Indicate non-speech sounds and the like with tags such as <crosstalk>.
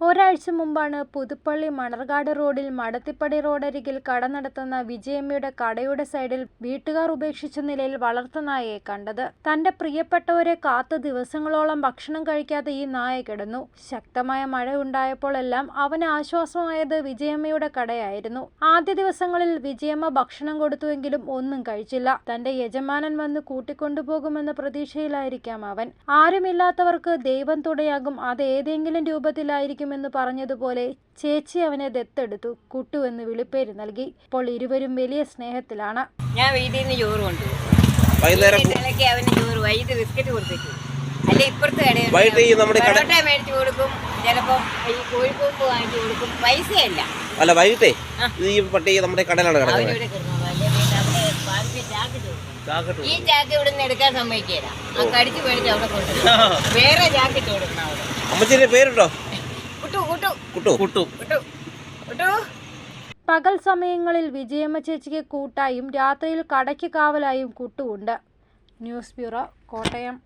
ഒരാഴ്ച മുമ്പാണ് പുതുപ്പള്ളി മണർകാട് റോഡിൽ മടത്തിപ്പടി റോഡരികിൽ കട നടത്തുന്ന വിജയമ്മയുടെ കടയുടെ സൈഡിൽ വീട്ടുകാർ ഉപേക്ഷിച്ച നിലയിൽ വളർത്തുനായയെ കണ്ടത്. തന്റെ പ്രിയപ്പെട്ടവരെ കാത്ത് ദിവസങ്ങളോളം ഭക്ഷണം കഴിക്കാതെ ഈ നായ കിടന്നു. ശക്തമായ മഴ ഉണ്ടായപ്പോഴെല്ലാം അവന് ആശ്വാസമായത് വിജയമ്മയുടെ കടയായിരുന്നു. ആദ്യ ദിവസങ്ങളിൽ വിജയമ്മ ഭക്ഷണം കൊടുത്തുവെങ്കിലും ഒന്നും കഴിച്ചില്ല. തന്റെ യജമാനൻ വന്ന് കൂട്ടിക്കൊണ്ടുപോകുമെന്ന പ്രതീക്ഷയിലായിരിക്കാം അവൻ. ആരുമില്ലാത്തവർക്ക് ദൈവം തുടയാകും. അത് ഏതെങ്കിലും രൂപത്തിലായിരിക്കുമെന്ന് പറഞ്ഞതുപോലെ ചേച്ചി അവനെ ദത്തെടുത്തു. കുട്ടു എന്ന് വിളിപ്പേര് നൽകി. ഇപ്പോൾ ഇരുവരും വലിയ സ്നേഹത്തിലാണ്. ഞാൻ വീട്ടിൽ നിന്ന് ചോറ് കൊണ്ടുപോകും അവന് ചോറ് വൈകിട്ട് ബിസ്ക്കറ്റ് കൊടുത്തേക്കും അല്ലെ ഇപ്പുറത്തെ കടയിൽ മേടിച്ചു കൊടുക്കും ചിലപ്പം ഈ കോഴിക്കോപ്പ് വാങ്ങിച്ചു കൊടുക്കും. പൈസയല്ല. അല്ല വൈകിട്ടേ ഈ പട്ടി നമ്മുടെ കടയിലാണ് കിടക്കുന്നത്. ഈ ചാക്ക് ഇവിടെ നിന്ന് എടുക്കാൻ സമ്മതിക്കില്ല ആ കടിച്ചു മേടിച്ച് അവിടെ കൊണ്ടുവരും. <laughs> വേറെ ജാക്കറ്റ് കൊടുക്കണം അവിടെ. അമ്മച്ചിന്റെ പേരുണ്ടോ? പകൽ സമയങ്ങളിൽ വിജയമ്മ ചേച്ചിക്ക് കൂട്ടായും രാത്രിയിൽ കടയ്ക്ക് കാവലായും കുട്ടുവുണ്ട്. News bureau Kottayam.